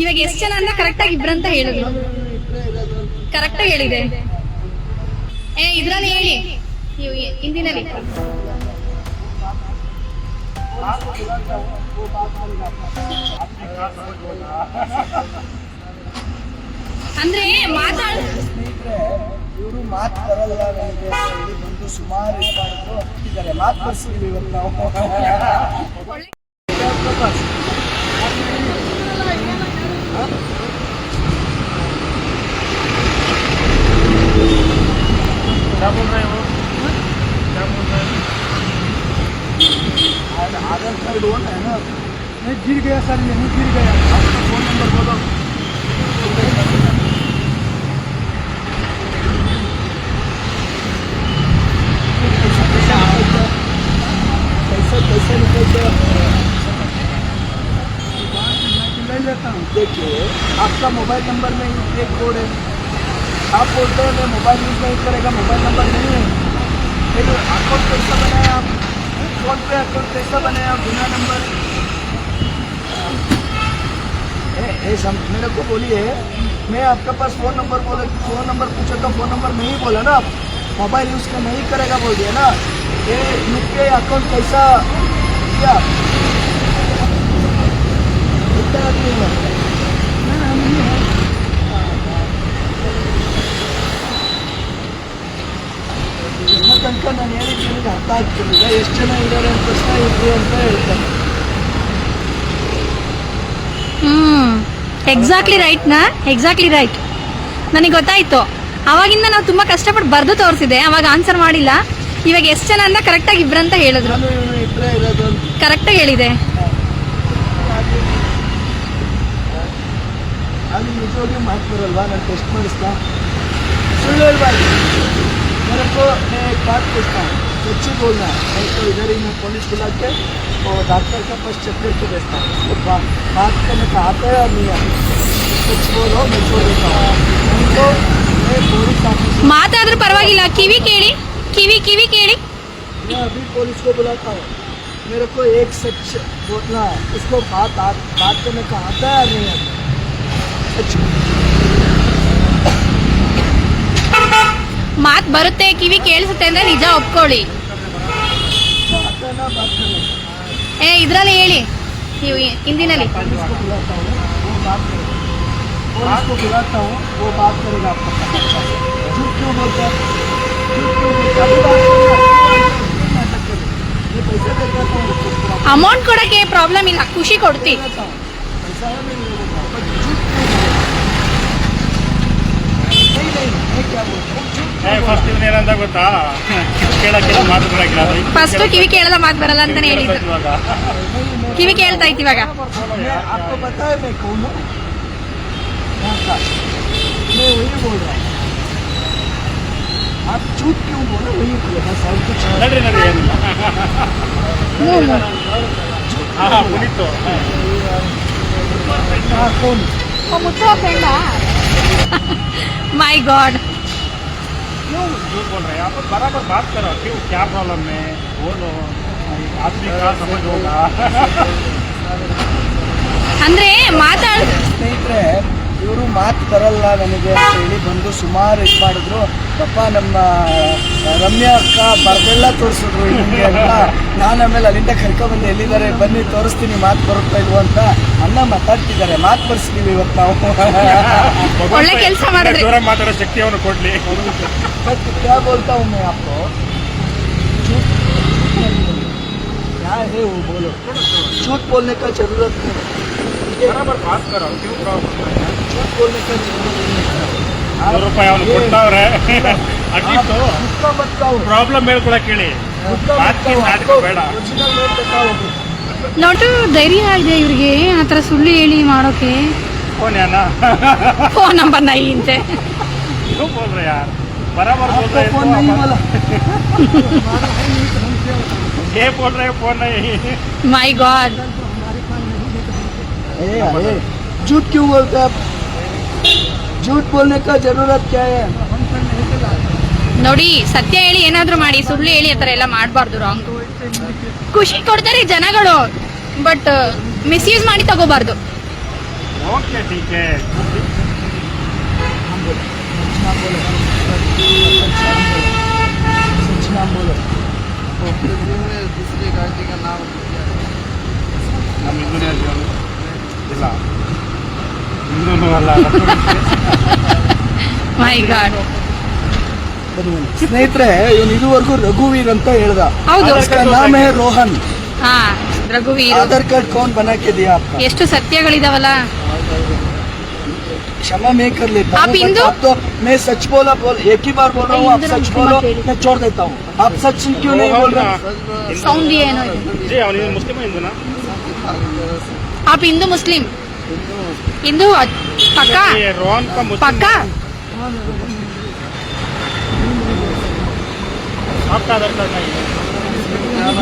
ಇವಾಗ ಎಷ್ಟು ಜನ ಅಂದ್ರೆ ಕರೆಕ್ಟ್ ಆಗಿ ಇಬ್ರಂತ ಹೇಳಿದ್ರು. ಕರೆಕ್ಟ್ ಆಗಿ ಹೇಳಿದೆ. ಏ, ಇದ್ರಲ್ಲಿ ಹೇಳಿ. ನೀವು ಹಿಂದಿನ ಅಂದ್ರೆ ಮಾತಾಡ ಇವರು ಮಾತು ಬರಲ್ಲ ನನಗೆ ಅಂತ ಹೇಳಿ ಬಂದು ಸುಮಾರು ಇದು ಮಾಡಿದ್ರು ಇದ್ದಾರೆ ಮಾತು ಬರ್ಸಿದ್ವಿ ಇವತ್ತು ನಾವು ಒಳ್ಳೆ क्या बोल रहे हो क्या बोल रहे हो आधार आधार कार्ड वो है ना नहीं गिर गया सर यहीं गिर गया आपका फोन नंबर बोलो लेता हूँ। देखिए, आपका मोबाइल नंबर में ये कोड है। आप बोलते हैं, मैं मोबाइल यूज़ नहीं करेगा, मोबाइल नंबर नहीं है। फिर अकाउंट कैसा बनाया आप। फ़ोन पे अकाउंट कैसा बनाया आप बिना नंबर। मेरे को बोलिए, मैं आपके पास फ़ोन नंबर बोले फ़ोन नंबर पूछा तो फ़ोन नंबर नहीं बोला ना मोबाइल यूज़ का नहीं करेगा बोल दिया ना। ये यूपीआई अकाउंट कैसा किया ಎಷ್ಟು ಜನ ಇದ್ದಾರೆ ಅಂತ ತಕ್ಷಣ ಇದ್ರು ಅಂತ ಹೇಳ್ತಾರೆ ನಾ? ಎಕ್ಸಾಕ್ಟ್ಲಿ ಎಕ್ಸಾಕ್ಟ್ಲಿ ರೈಟ್ ನನಗೆ ಗೊತ್ತಾಯ್ತು. ಅವಾಗಿಂದ ನಾವು ತುಂಬಾ ಕಷ್ಟಪಟ್ಟು ಬರೆದು ತೋರಿಸಿದೆ ಅವಾಗ ಆನ್ಸರ್ ಮಾಡಿಲ್ಲ. ಇವಾಗ ಎಷ್ಟು ಜನ ಅಂತ ಕರೆಕ್ಟಾಗಿ ಇಬ್ಬರಂತ ಹೇಳಿದ್ರು ಕರೆಕ್ಟ್ ಆಗಿ ಕರೆಕ್ಟಾಗಿ ಹೇಳಿದೆ ಅದು ಬರಲ್ವಾ? ನಾನು ಟೆಸ್ಟ್ ಮಾಡಿಸ್ತಾ. बच्चे बोलना है तो इधर ही मैं पुलिस बुला के और डॉक्टर का फ़र्स्ट चक्कर को देखता हूँ? तो बात बात करने का आता है और नहीं आता कुछ बोलो मैं छोड़ देता हूँ। उनको तो मैं पुलिस ऑफ़िस मात आदर परवागिला कीवी केड़ी? कीवी कीवी केड़ी? मैं अभी पुलिस को बुलाता हूँ। मेरे को एक सच बोलना है उसको बात बात करने का आता है नहीं आता सच ಬರುತ್ತೆ, ಕಿವಿ ಕೇಳಿಸುತ್ತೆ ಅಂದ್ರೆ ನಿಜ ಒಪ್ಕೊಳ್ಳಿ. ಏ, ಇದ್ರಲ್ಲಿ ಹೇಳಿ. ನೀವು ಹಿಂದಿನಲ್ಲಿ. ಅಮೌಂಟ್ ಕೊಡಕ್ಕೆ ಪ್ರಾಬ್ಲಮ್ ಇಲ್ಲ. ಖುಷಿ ಕೊಡ್ತೀನಿ ಫಸ್ಟ್ ಇವನ್ ಏನಂತ ಗೊತ್ತಾ ಕೇಳಕ್ಕೆಲ್ಲ ಮಾತು ಬರಕ್ಕಿಲ್ಲ ಅದು ಇದು ಫಸ್ಟ್ ಕಿವಿ ಕೇಳದ ಮಾತು ಬರಲ್ಲ ಅಂತಾನೆ ಹೇಳಿದ್ದು ಇವಾಗ नहीं मैं ಕಿವಿ ಕೇಳ್ತಾ ಇತ್ತು ಇವಾಗ मैं आपको पता है मैं कौन हूँ यहाँ का मैं वही बोल रहा हूँ आप झूठ क्यों बोले वही बोले बस और कुछ नहीं। ನಡ್ರಿ ನಡ್ರಿ ಏನಿಲ್ಲ ಹಾ ಹಾ ಮುಗೀತು हाँ कौन ಮೈ ಗಾಡ್ क्यों झूठ बोल रहे हैं आप बराबर बात करो क्यों क्या प्रॉब्लम है बोलो आदमी का समझ होगा ಅಂದ್ರೆ ಮಾತಾಡ್ ಸ್ನೇಹಿತರೆ ಇವರು ಮಾತು ಬರಲ್ಲ ನನಗೆ ಅಂತ ಹೇಳಿ ಬಂದು ಸುಮಾರು ಇದು ಮಾಡಿದ್ರು ಪಾಪ ನಮ್ಮ ರಮ್ಯಾ ಅಕ್ಕ ಬರ್ದೆಲ್ಲ ತೋರಿಸಿದ್ರು ಹಿಂಗೆ ಅಂತ ನಾನು ಆಮೇಲೆ ಅಲ್ಲಿಂದ ಕರ್ಕೊಬಂದು ಎಲ್ಲಿದ್ದಾರೆ ಬನ್ನಿ ತೋರಿಸ್ತೀನಿ ಮಾತು ಬರುತ್ತಾ ಇಲ್ವೋ ಅಂತ ಅಣ್ಣ ಮಾತಾಡ್ತಿದ್ದಾರೆ ಮಾತು ಬರ್ಸ್ತೀವಿ ಇವತ್ತು ನಾವು ಒಳ್ಳೆ ಕೆಲ್ಸ ಮಾಡಿದ್ರಿ. ದೂರ ಮಾತಾಡೋ ಶಕ್ತಿಯನ್ನು ಕೊಡ್ಲಿ बट क्या बोलता हूँ मैं आपको झूठ क्या है वो बोलो झूठ बोलने का जरूरत नहीं ठीक है? ಬರಾಬರ್ बात करो क्यों प्रॉब्लम झूठ बोलने का जरूरत नहीं है। आप ನೂರು ರೂಪಾಯಿ ಅವನು ये- ಕೊಟ್ಟವ್ರೆ आप ಅಟ್ಲೀಸ್ಟ್ उसका मत कहो ಪ್ರಾಬ್ಲಮ್ ಹೇಳ್ಕೊಳಕ್ ಹೇಳಿ उसका मत ಬಾಕಿ कहो ನಾಟಕ आपको ಬೇಡ ओरिजिनल रेट बताओ ನೋಟು ಧೈರ್ಯ ಇದೆ ಇವ್ರಿಗೆ ಆ ಥರ ಸುಳ್ಳು ಹೇಳಿ ಮಾಡೋಕೆ कौन है ना ಫೋನ್ ನಂಬರ್ ನೈ ಅಂತೆ क्यों बोल रहे यार बराबर बोल आपको रहे हैं फोन तो नहीं अपन- बोला हमारा है नहीं तो हम क्या बताएं? ये बोल रहे हैं फोन नहीं ಮೈ ಗಾಡ್ ए, ए, झूठ क्यों बोलते हैं आप झूठ बोलने का जरूरत क्या है ನೋಡಿ ಸತ್ಯ ಹೇಳಿ ಏನಾದ್ರೂ ಮಾಡಿ ಸುಳ್ಳು ಹೇಳಿ ಆ ಥರ ಎಲ್ಲ ಮಾಡಬಾರ್ದು ರಾಂಗ್ ಖುಷಿ ಕೊಡ್ತಾರೆ ಜನಗಳು ಬಟ್ ಮಿಸ್ಯೂಸ್ ಮಾಡಿ ತಗೋಬಾರ್ದು ओके ठीक है सच नाम बोलो दूसरी गाड़ी का नाम ನಮ್ಮ ಇಂಡೋನೇಷಿಯಾ ಇಲ್ಲ ಇಂದೋನು ಅಲ್ಲ ಮೈ ಗಾಡ್ ಬನ್ನಿ ಬನ್ನಿ. ಸ್ನೇಹಿತರೆ ಇವನು ಇದುವರೆಗೂ ರಘುವೀರ್ ಅಂತ ಹೇಳ್ದ ಹೌದು. उसका नाम है रोहन ಹಾ ರಘುವೀರ್ आधार कार्ड कौन बना के दिया आपका ಎಷ್ಟು ಸತ್ಯಗಳಿದಾವಲ್ಲ क्षमा मैं कर लेता आप हूँ बट हिंदू? आप तो मैं सच बोला बोल एक ही बार बोल रहा हूँ आप हिंदू सच नाम बोलो क्षमा मैं छोड़ देता हूँ आप सच क्यों नहीं बोल रहे ಸೌಂಡ್ ಏನೋ ಇದೆ ಜಿ ಅವನು ಮುಸ್ಲಿಮ್ ಹಿಂದೂನಾ आप हिंदू मुस्लिम हिंदू पक्का ये रोहन का मुस्लिम पक्का आपका आधार कार्ड नहीं है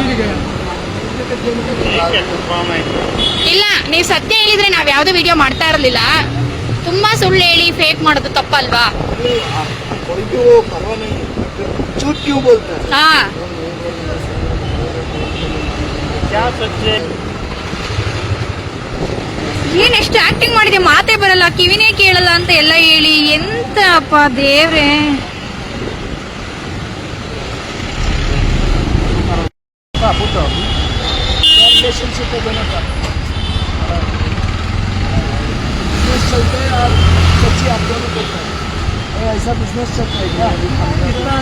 ठीक है confirm है ಇಲ್ಲ ನೀವು ಸತ್ಯ ಹೇಳಿದ್ರೆ ನಾವ್ ಯಾವ್ದು ವಿಡಿಯೋ ಮಾಡ್ತಾ ಇರಲಿಲ್ಲ ತುಂಬಾ ಸುಳ್ಳು ಹೇಳಿ ಫೇಕ್ ಮಾಡೋದು ತಪ್ಪಲ್ವಾ? ಹಾ. ಏನ್ ಎಷ್ಟು ಆಕ್ಟಿಂಗ್ ಮಾಡಿದೆ? ಮಾತೇ ಬರಲ್ಲ. ಕಿವಿನೇ ಕೇಳಲ್ಲ ಅಂತ ಎಲ್ಲ ಹೇಳಿ. ಎಂತಪ್ಪ ದೇವ್ರೆ. चलता है और सच्ची आप दोनों करते हैं। ऐसा बिज़नेस चलता है क्या? कितना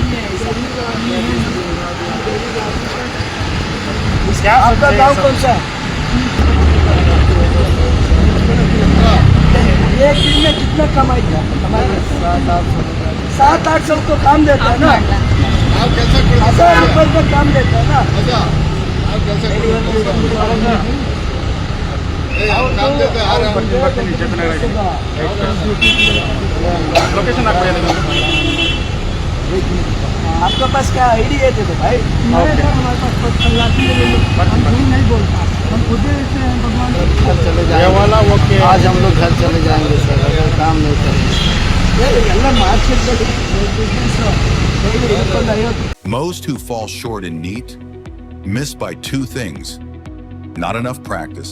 क्या आपका गाँव कौन सा है? एक दिन में कितना कमाई था कमाई सात आठ सौ को काम देता है ना? हज़ार रुपए का काम देता है ना? अच्छा आप कैसा काम देते आ रहे हैं ಬರ್ತೀನಿ ಜಯನಗರ ಲೊಕೇಶನ್ ಹಾಕ್ಬೇಕು आपके पास क्या आईडी है देखो भाई ये वाला ओके आज हम लोग घर चले जाएंगे सर अगर काम नहीं करेंगे ಎಲ್ಲ ಮಾರ್ಕೆಟ್ದಲ್ಲಿ ಬಿಸ್ನೆಸ್ ಡೈಲಿ ಇಟ್ಕೊಂಡು ಐವತ್ತು Most who fall short in NEAT miss by two things not enough practice,